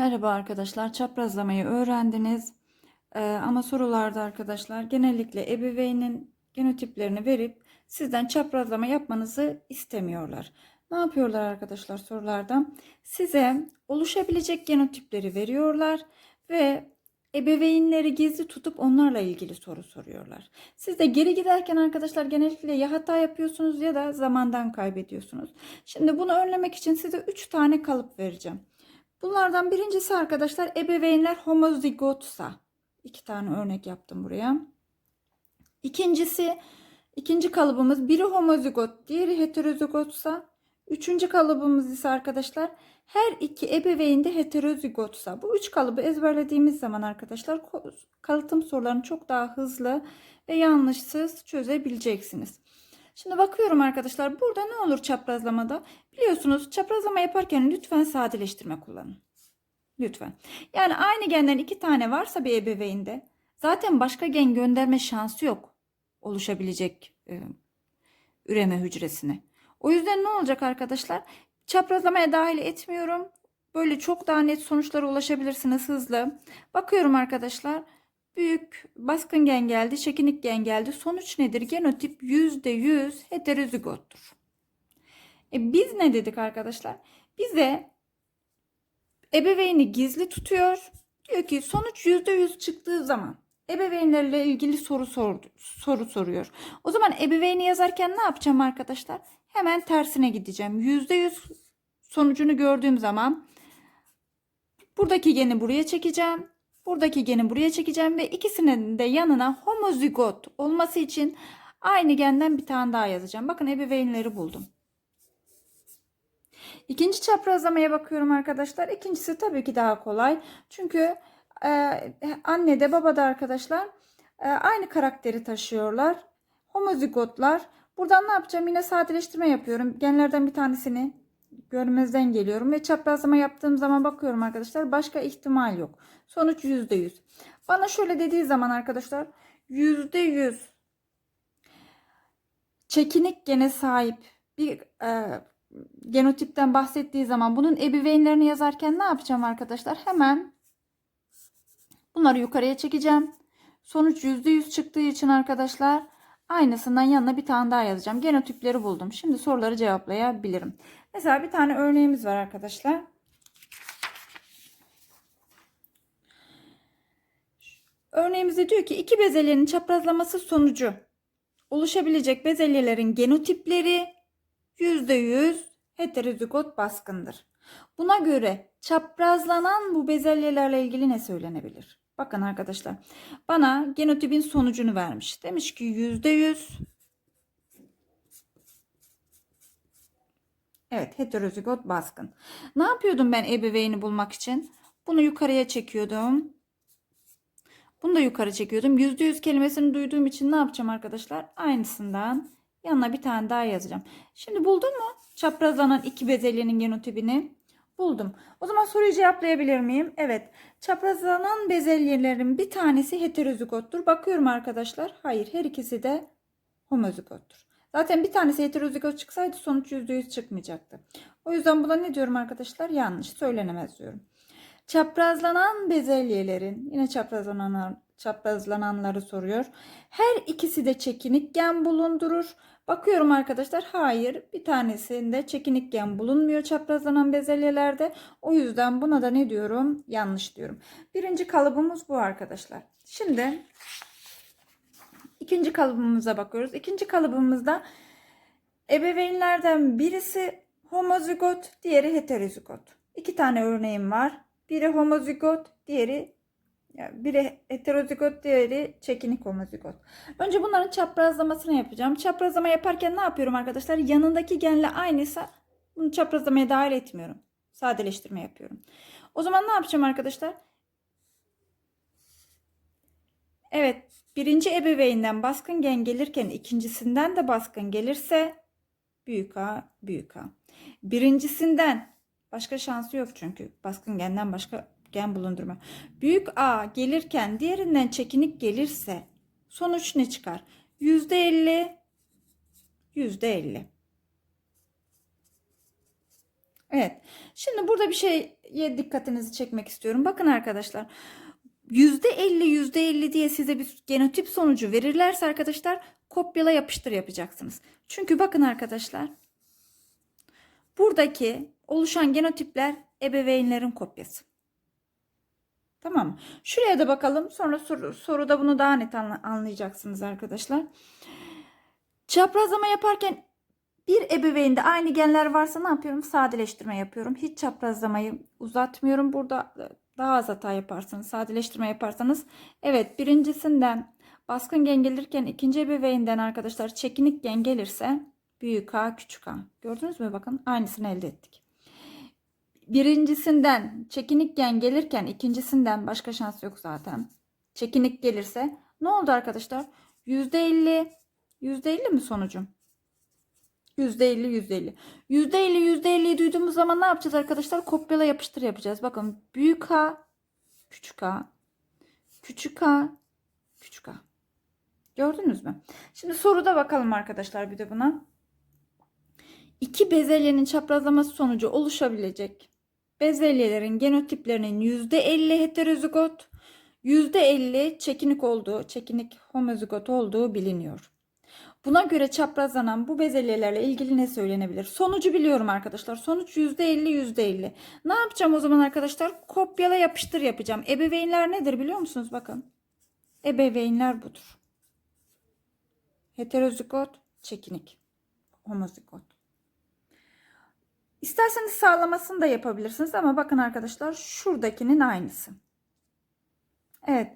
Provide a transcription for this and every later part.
Merhaba arkadaşlar, çaprazlamayı öğrendiniz. Ee, ama sorularda arkadaşlar genellikle ebeveynin genotiplerini verip sizden çaprazlama yapmanızı istemiyorlar. Ne yapıyorlar arkadaşlar sorularda? Size oluşabilecek genotipleri veriyorlar ve ebeveynleri gizli tutup onlarla ilgili soru soruyorlar. Siz de geri giderken arkadaşlar genellikle ya hata yapıyorsunuz ya da zamandan kaybediyorsunuz. Şimdi bunu önlemek için size 3 tane kalıp vereceğim. Bunlardan birincisi arkadaşlar ebeveynler homozigotsa. İki tane örnek yaptım buraya. İkincisi ikinci kalıbımız biri homozigot, diğeri heterozigotsa. Üçüncü kalıbımız ise arkadaşlar her iki ebeveyn de heterozigotsa. Bu üç kalıbı ezberlediğimiz zaman arkadaşlar kalıtım sorularını çok daha hızlı ve yanlışsız çözebileceksiniz. Şimdi bakıyorum arkadaşlar burada ne olur çaprazlamada? Biliyorsunuz çaprazlama yaparken lütfen sadeleştirme kullanın. Lütfen. Yani aynı genden iki tane varsa bir ebeveynde zaten başka gen gönderme şansı yok oluşabilecek e, üreme hücresine. O yüzden ne olacak arkadaşlar? Çaprazlamaya dahil etmiyorum. Böyle çok daha net sonuçlara ulaşabilirsiniz hızlı. Bakıyorum arkadaşlar. Büyük baskın gen geldi, çekinik gen geldi. Sonuç nedir? Genotip %100 heterozigottur. E biz ne dedik arkadaşlar? Bize ebeveyni gizli tutuyor. Diyor ki sonuç %100 çıktığı zaman ebeveynlerle ilgili soru sordu, soru soruyor. O zaman ebeveyni yazarken ne yapacağım arkadaşlar? Hemen tersine gideceğim. %100 sonucunu gördüğüm zaman buradaki geni buraya çekeceğim. Buradaki geni buraya çekeceğim ve ikisinin de yanına homozigot olması için aynı genden bir tane daha yazacağım. Bakın ebeveynleri buldum. İkinci çaprazlamaya bakıyorum arkadaşlar. İkincisi tabii ki daha kolay. Çünkü e, anne de baba da arkadaşlar e, aynı karakteri taşıyorlar. Homozigotlar. Buradan ne yapacağım? Yine sadeleştirme yapıyorum. Genlerden bir tanesini görmezden geliyorum ve çaprazlama yaptığım zaman bakıyorum arkadaşlar başka ihtimal yok. Sonuç %100. Bana şöyle dediği zaman arkadaşlar %100 çekinik gene sahip bir e, genotipten bahsettiği zaman bunun ebeveynlerini yazarken ne yapacağım arkadaşlar? Hemen bunları yukarıya çekeceğim. Sonuç %100 çıktığı için arkadaşlar aynısından yanına bir tane daha yazacağım. Genotipleri buldum. Şimdi soruları cevaplayabilirim. Mesela bir tane örneğimiz var arkadaşlar. Örneğimizde diyor ki iki bezelyenin çaprazlaması sonucu oluşabilecek bezelyelerin genotipleri %100 heterozigot baskındır. Buna göre çaprazlanan bu bezelyelerle ilgili ne söylenebilir? Bakın arkadaşlar bana genotipin sonucunu vermiş. Demiş ki %100 Evet heterozigot baskın. Ne yapıyordum ben ebeveyni bulmak için? Bunu yukarıya çekiyordum. Bunu da yukarı çekiyordum. %100 kelimesini duyduğum için ne yapacağım arkadaşlar? Aynısından yanına bir tane daha yazacağım. Şimdi buldun mu? Çaprazlanan iki bezelyenin genotipini. Buldum. O zaman soruyu cevaplayabilir miyim? Evet. Çaprazlanan bezelyelerin bir tanesi heterozigottur. Bakıyorum arkadaşlar. Hayır. Her ikisi de homozigottur. Zaten bir tanesi heterozigot çıksaydı sonuç %100 çıkmayacaktı. O yüzden buna ne diyorum arkadaşlar? Yanlış. Söylenemez diyorum. Çaprazlanan bezelyelerin yine çaprazlanan çaprazlananları soruyor. Her ikisi de çekinik gen bulundurur. Bakıyorum arkadaşlar hayır bir tanesinde çekinik gen bulunmuyor çaprazlanan bezelyelerde. O yüzden buna da ne diyorum? Yanlış diyorum. Birinci kalıbımız bu arkadaşlar. Şimdi ikinci kalıbımıza bakıyoruz. İkinci kalıbımızda ebeveynlerden birisi homozigot, diğeri heterozigot. İki tane örneğim var. Biri homozigot, diğeri biri heterozigot, diğeri çekinik homozigot. Önce bunların çaprazlamasını yapacağım. Çaprazlama yaparken ne yapıyorum arkadaşlar? Yanındaki genle aynıysa bunu çaprazlamaya dahil etmiyorum. Sadeleştirme yapıyorum. O zaman ne yapacağım arkadaşlar? Evet, birinci ebeveynden baskın gen gelirken ikincisinden de baskın gelirse büyük A, büyük A. Birincisinden başka şansı yok çünkü baskın genden başka gen bulundurma. Büyük A gelirken diğerinden çekinik gelirse sonuç ne çıkar? %50 %50. Evet. Şimdi burada bir şeye dikkatinizi çekmek istiyorum. Bakın arkadaşlar. %50 %50 diye size bir genotip sonucu verirlerse arkadaşlar kopyala yapıştır yapacaksınız. Çünkü bakın arkadaşlar buradaki oluşan genotipler ebeveynlerin kopyası. Tamam? Şuraya da bakalım. Sonra soru, soruda bunu daha net anla- anlayacaksınız arkadaşlar. Çaprazlama yaparken bir ebeveynde aynı genler varsa ne yapıyorum? Sadeleştirme yapıyorum. Hiç çaprazlamayı uzatmıyorum. Burada daha az hata yaparsınız. Sadeleştirme yaparsanız. Evet birincisinden baskın gen gelirken ikinci ebeveynden arkadaşlar çekinik gen gelirse büyük A küçük A. Gördünüz mü? Bakın aynısını elde ettik. Birincisinden çekinik gen gelirken ikincisinden başka şans yok zaten. Çekinik gelirse ne oldu arkadaşlar? %50 %50 mi sonucum? %50 %50. %50 %50'yi duyduğumuz zaman ne yapacağız arkadaşlar? Kopyala yapıştır yapacağız. Bakın büyük A, küçük A, küçük A, küçük A. Gördünüz mü? Şimdi soruda bakalım arkadaşlar bir de buna. İki bezelyenin çaprazlaması sonucu oluşabilecek bezelyelerin genotiplerinin %50 heterozigot, %50 çekinik olduğu, çekinik homozigot olduğu biliniyor. Buna göre çaprazlanan bu bezelyelerle ilgili ne söylenebilir? Sonucu biliyorum arkadaşlar. Sonuç %50 %50. Ne yapacağım o zaman arkadaşlar? Kopyala yapıştır yapacağım. Ebeveynler nedir biliyor musunuz? Bakın. Ebeveynler budur. Heterozigot, çekinik, homozigot. İsterseniz sağlamasını da yapabilirsiniz ama bakın arkadaşlar şuradakinin aynısı. Evet.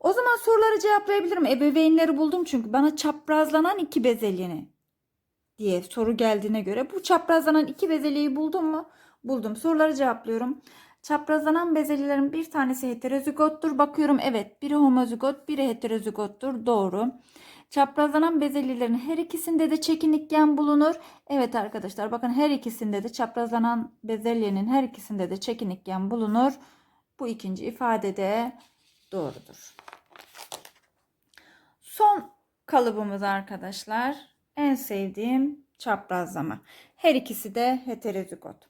O zaman soruları cevaplayabilirim. Ebeveynleri buldum çünkü bana çaprazlanan iki bezelyeni diye soru geldiğine göre bu çaprazlanan iki bezelyeyi buldum mu? Buldum. Soruları cevaplıyorum. Çaprazlanan bezelyelerin bir tanesi heterozigottur. Bakıyorum evet biri homozigot biri heterozigottur. Doğru. Çaprazlanan bezelyelerin her ikisinde de çekinik gen bulunur. Evet arkadaşlar bakın her ikisinde de çaprazlanan bezelyenin her ikisinde de çekinik gen bulunur. Bu ikinci ifade de doğrudur. Son kalıbımız arkadaşlar en sevdiğim çaprazlama. Her ikisi de heterozigot.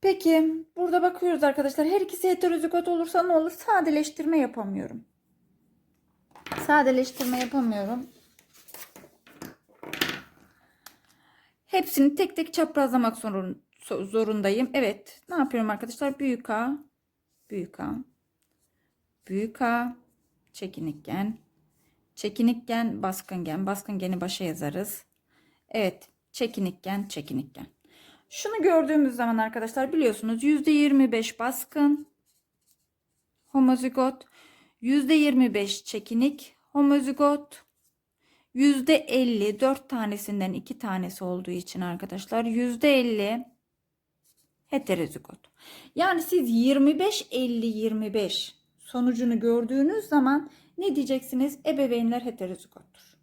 Peki burada bakıyoruz arkadaşlar. Her ikisi heterozigot olursa ne olur? Sadeleştirme yapamıyorum. Sadeleştirme yapamıyorum. Hepsini tek tek çaprazlamak zorun- zorundayım. Evet. Ne yapıyorum arkadaşlar? Büyük A, büyük A, büyük A, çekinik gen, çekinik gen, baskın gen. Baskın geni başa yazarız. Evet. Çekinik gen, çekinik gen. Şunu gördüğümüz zaman arkadaşlar biliyorsunuz %25 baskın homozigot, %25 çekinik homozigot, %50 4 tanesinden 2 tanesi olduğu için arkadaşlar %50 heterozigot. Yani siz 25 50 25 sonucunu gördüğünüz zaman ne diyeceksiniz? Ebeveynler heterozigottur.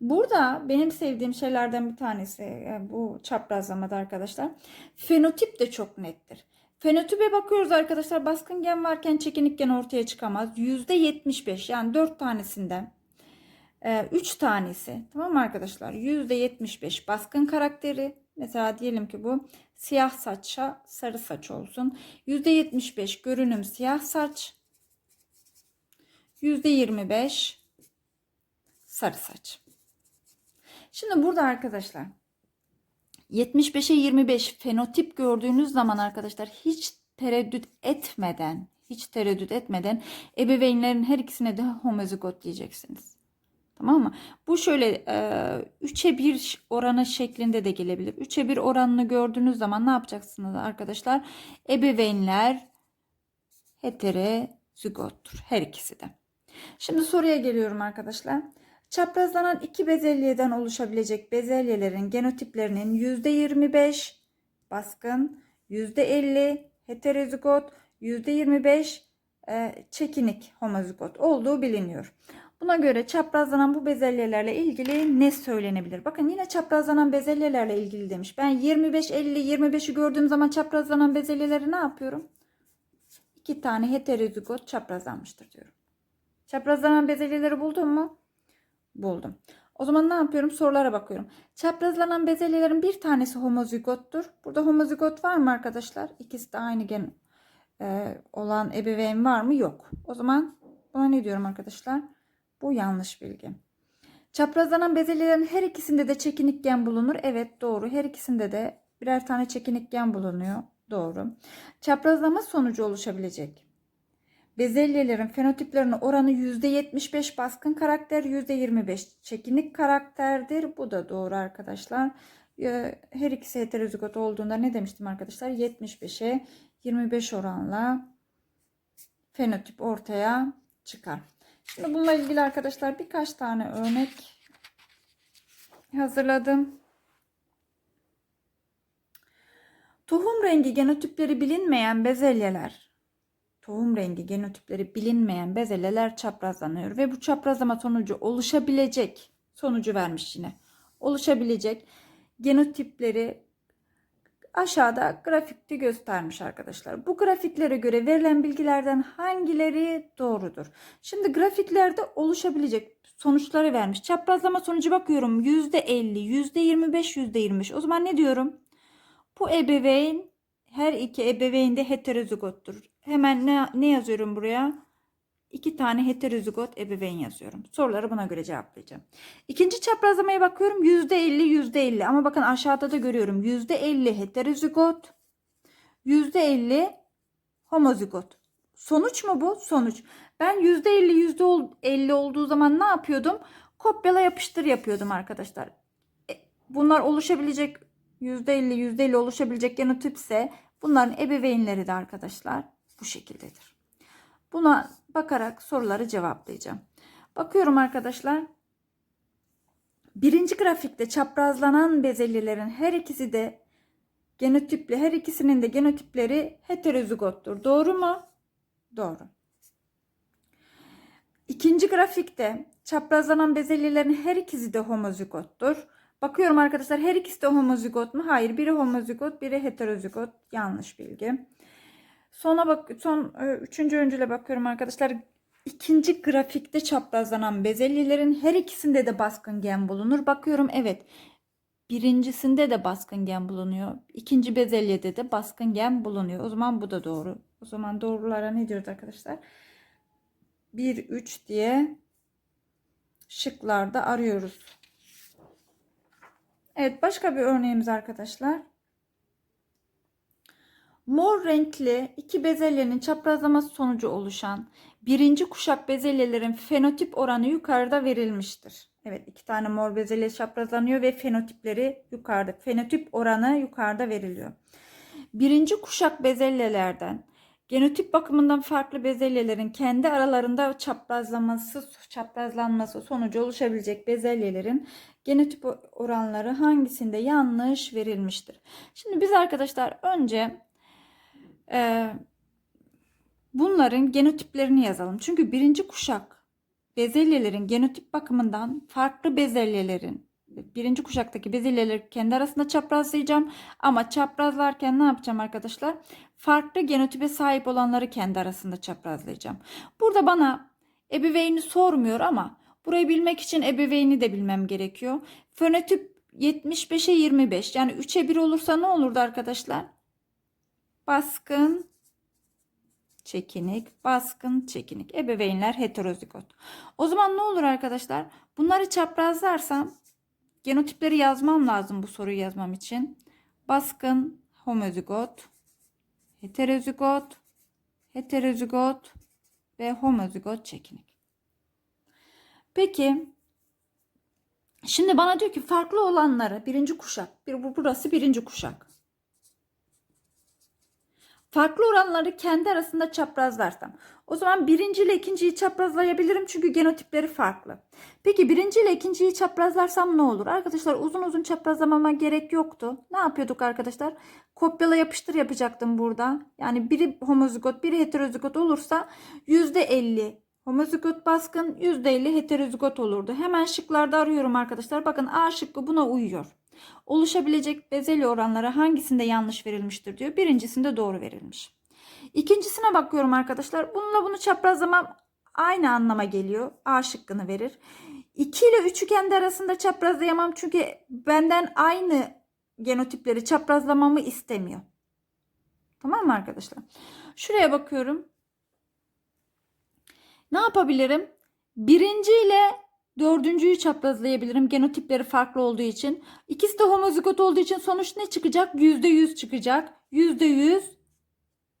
Burada benim sevdiğim şeylerden bir tanesi e, bu çaprazlamada arkadaşlar. Fenotip de çok nettir. Fenotipe bakıyoruz arkadaşlar. Baskın gen varken çekinik gen ortaya çıkamaz. %75 yani 4 tanesinden 3 tanesi tamam mı arkadaşlar? %75 baskın karakteri. Mesela diyelim ki bu siyah saça sarı saç olsun. %75 görünüm siyah saç. %25 sarı saç. Şimdi burada arkadaşlar 75'e 25 fenotip gördüğünüz zaman arkadaşlar hiç tereddüt etmeden hiç tereddüt etmeden ebeveynlerin her ikisine de homozigot diyeceksiniz. Tamam mı? Bu şöyle 3'e 1 oranı şeklinde de gelebilir. 3'e 1 oranını gördüğünüz zaman ne yapacaksınız arkadaşlar? Ebeveynler heterozigottur. Her ikisi de. Şimdi soruya geliyorum arkadaşlar. Çaprazlanan iki bezelyeden oluşabilecek bezelyelerin genotiplerinin %25 baskın, %50 heterozigot, %25 e, çekinik homozigot olduğu biliniyor. Buna göre çaprazlanan bu bezelyelerle ilgili ne söylenebilir? Bakın yine çaprazlanan bezelyelerle ilgili demiş. Ben 25, 50, 25'i gördüğüm zaman çaprazlanan bezelyeleri ne yapıyorum? İki tane heterozigot çaprazlanmıştır diyorum. Çaprazlanan bezelyeleri buldun mu? Buldum. O zaman ne yapıyorum? Sorulara bakıyorum. Çaprazlanan bezelyelerin bir tanesi homozigottur. Burada homozigot var mı arkadaşlar? İkisi de aynı gen e, olan ebeveyn var mı? Yok. O zaman buna ne diyorum arkadaşlar? Bu yanlış bilgi. Çaprazlanan bezelyelerin her ikisinde de çekinik gen bulunur. Evet doğru. Her ikisinde de birer tane çekinik gen bulunuyor. Doğru. Çaprazlama sonucu oluşabilecek. Bezelyelerin fenotiplerinin oranı %75 baskın karakter, %25 çekinik karakterdir. Bu da doğru arkadaşlar. Ee, Her ikisi heterozigot olduğunda ne demiştim arkadaşlar? 75'e 25 oranla fenotip ortaya çıkar. Şimdi bununla ilgili arkadaşlar birkaç tane örnek hazırladım. Tohum rengi genotipleri bilinmeyen bezelyeler tohum rengi genotipleri bilinmeyen bezelyeler çaprazlanıyor ve bu çaprazlama sonucu oluşabilecek sonucu vermiş yine. Oluşabilecek genotipleri aşağıda grafikte göstermiş arkadaşlar. Bu grafiklere göre verilen bilgilerden hangileri doğrudur? Şimdi grafiklerde oluşabilecek sonuçları vermiş. Çaprazlama sonucu bakıyorum %50, %25, %25. O zaman ne diyorum? Bu ebeveyn her iki ebeveyn de heterozigottur. Hemen ne, ne yazıyorum buraya? İki tane heterozigot ebeveyn yazıyorum. Soruları buna göre cevaplayacağım. İkinci çaprazlamaya bakıyorum. %50 %50 ama bakın aşağıda da görüyorum. %50 heterozigot. %50 homozigot. Sonuç mu bu? Sonuç. Ben %50 %50 olduğu zaman ne yapıyordum? Kopyala yapıştır yapıyordum arkadaşlar. E, Bunlar oluşabilecek %50 %50 oluşabilecek genotipse bunların ebeveynleri de arkadaşlar bu şekildedir. Buna bakarak soruları cevaplayacağım. Bakıyorum arkadaşlar. Birinci grafikte çaprazlanan bezelyelerin her ikisi de genotipli, her ikisinin de genotipleri heterozigottur. Doğru mu? Doğru. İkinci grafikte çaprazlanan bezelyelerin her ikisi de homozigottur. Bakıyorum arkadaşlar her ikisi de homozigot mu? Hayır. Biri homozigot, biri heterozigot. Yanlış bilgi. Sona bak son e, üçüncü öncüle bakıyorum arkadaşlar. İkinci grafikte çaprazlanan bezelyelerin her ikisinde de baskın gen bulunur. Bakıyorum evet. Birincisinde de baskın gen bulunuyor. İkinci bezelyede de baskın gen bulunuyor. O zaman bu da doğru. O zaman doğrulara ne diyoruz arkadaşlar? 1 3 diye şıklarda arıyoruz. Evet başka bir örneğimiz arkadaşlar. Mor renkli iki bezelyenin çaprazlaması sonucu oluşan birinci kuşak bezelyelerin fenotip oranı yukarıda verilmiştir. Evet iki tane mor bezelye çaprazlanıyor ve fenotipleri yukarıda. Fenotip oranı yukarıda veriliyor. Birinci kuşak bezelyelerden genotip bakımından farklı bezelyelerin kendi aralarında çaprazlaması, çaprazlanması sonucu oluşabilecek bezelyelerin genotip oranları hangisinde yanlış verilmiştir? Şimdi biz arkadaşlar önce e, bunların genotiplerini yazalım. Çünkü birinci kuşak bezelyelerin genotip bakımından farklı bezelyelerin birinci kuşaktaki bezelyeleri kendi arasında çaprazlayacağım. Ama çaprazlarken ne yapacağım arkadaşlar? Farklı genotipe sahip olanları kendi arasında çaprazlayacağım. Burada bana ebeveyni sormuyor ama burayı bilmek için ebeveyni de bilmem gerekiyor. Fenotip 75'e 25 yani 3'e 1 olursa ne olurdu arkadaşlar? Baskın çekinik, baskın çekinik. Ebeveynler heterozigot. O zaman ne olur arkadaşlar? Bunları çaprazlarsam Genotipleri yazmam lazım bu soruyu yazmam için. Baskın homozigot, heterozigot, heterozigot ve homozigot çekinik. Peki şimdi bana diyor ki farklı olanları birinci kuşak. Bir, burası birinci kuşak. Farklı oranları kendi arasında çaprazlarsam. O zaman birinci ile ikinciyi çaprazlayabilirim çünkü genotipleri farklı. Peki birinci ile ikinciyi çaprazlarsam ne olur? Arkadaşlar uzun uzun çaprazlamama gerek yoktu. Ne yapıyorduk arkadaşlar? Kopyala yapıştır yapacaktım burada. Yani biri homozigot biri heterozigot olursa %50 homozigot baskın %50 heterozigot olurdu. Hemen şıklarda arıyorum arkadaşlar. Bakın A şıkkı buna uyuyor. Oluşabilecek bezelye oranları hangisinde yanlış verilmiştir diyor. Birincisinde doğru verilmiş. İkincisine bakıyorum arkadaşlar. Bununla bunu çaprazlamam aynı anlama geliyor. A şıkkını verir. 2 ile 3'ü kendi arasında çaprazlayamam çünkü benden aynı genotipleri çaprazlamamı istemiyor. Tamam mı arkadaşlar? Şuraya bakıyorum. Ne yapabilirim? Birinci ile dördüncüyü çaprazlayabilirim. Genotipleri farklı olduğu için. İkisi de homozigot olduğu için sonuç ne çıkacak? Yüzde yüz çıkacak. Yüzde yüz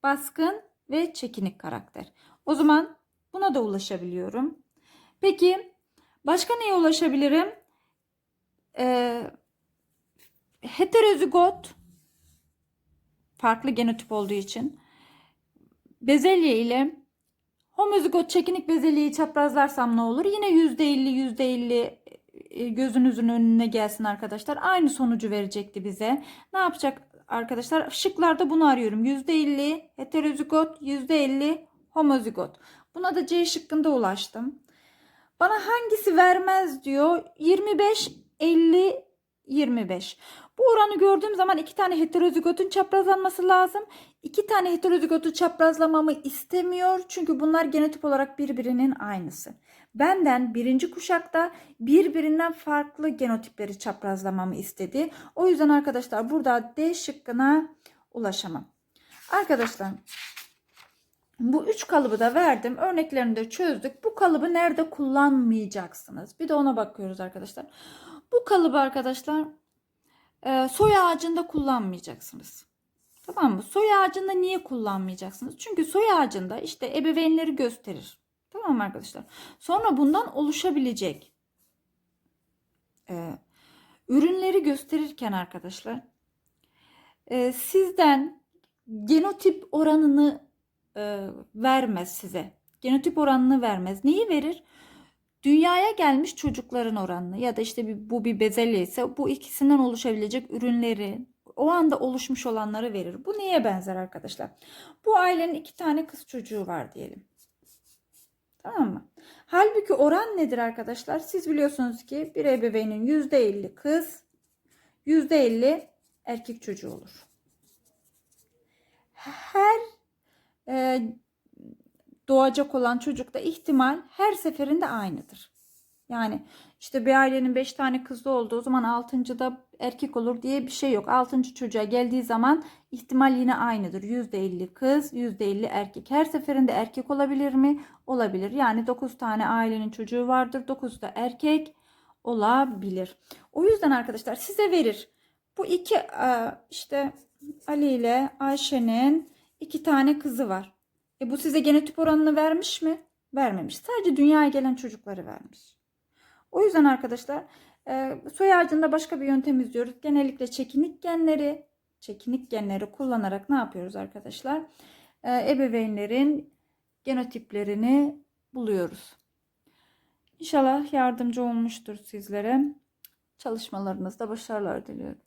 baskın ve çekinik karakter. O zaman buna da ulaşabiliyorum. Peki başka neye ulaşabilirim? Ee, heterozigot farklı genotip olduğu için bezelye ile homozigot çekinik bezelyeyi çaprazlarsam ne olur? Yine %50 %50 e, gözünüzün önüne gelsin arkadaşlar. Aynı sonucu verecekti bize. Ne yapacak arkadaşlar? Şıklarda bunu arıyorum. %50 heterozigot, %50 homozigot. Buna da C şıkkında ulaştım. Bana hangisi vermez diyor. 25 50 25. Bu oranı gördüğüm zaman iki tane heterozigotun çaprazlanması lazım. İki tane heterozigotu çaprazlamamı istemiyor. Çünkü bunlar genotip olarak birbirinin aynısı. Benden birinci kuşakta birbirinden farklı genotipleri çaprazlamamı istedi. O yüzden arkadaşlar burada D şıkkına ulaşamam. Arkadaşlar bu üç kalıbı da verdim. Örneklerini de çözdük. Bu kalıbı nerede kullanmayacaksınız? Bir de ona bakıyoruz arkadaşlar. Bu kalıbı arkadaşlar e, soy ağacında kullanmayacaksınız. Tamam mı? Soy ağacında niye kullanmayacaksınız? Çünkü soy ağacında işte ebeveynleri gösterir. Tamam mı arkadaşlar? Sonra bundan oluşabilecek e, ürünleri gösterirken arkadaşlar e, sizden genotip oranını e, vermez size. Genotip oranını vermez. Neyi verir? Dünyaya gelmiş çocukların oranını ya da işte bir, bu bir bezelye ise bu ikisinden oluşabilecek ürünleri o anda oluşmuş olanları verir. Bu neye benzer arkadaşlar? Bu ailenin iki tane kız çocuğu var diyelim. Tamam mı? Halbuki oran nedir arkadaşlar? Siz biliyorsunuz ki bir ebeveynin %50 kız, %50 erkek çocuğu olur. Her e, doğacak olan çocukta ihtimal her seferinde aynıdır. Yani işte bir ailenin 5 tane kızı olduğu zaman 6. da erkek olur diye bir şey yok. 6. çocuğa geldiği zaman ihtimal yine aynıdır. %50 kız, %50 erkek. Her seferinde erkek olabilir mi? Olabilir. Yani 9 tane ailenin çocuğu vardır. 9 da erkek olabilir. O yüzden arkadaşlar size verir. Bu iki e, işte Ali ile Ayşe'nin iki tane kızı var. E bu size genotip oranını vermiş mi? Vermemiş. Sadece dünyaya gelen çocukları vermiş. O yüzden arkadaşlar e, soy ağacında başka bir yöntem izliyoruz. Genellikle çekinik genleri, çekinik genleri kullanarak ne yapıyoruz arkadaşlar? E, ebeveynlerin genotiplerini buluyoruz. İnşallah yardımcı olmuştur sizlere. Çalışmalarınızda başarılar diliyorum.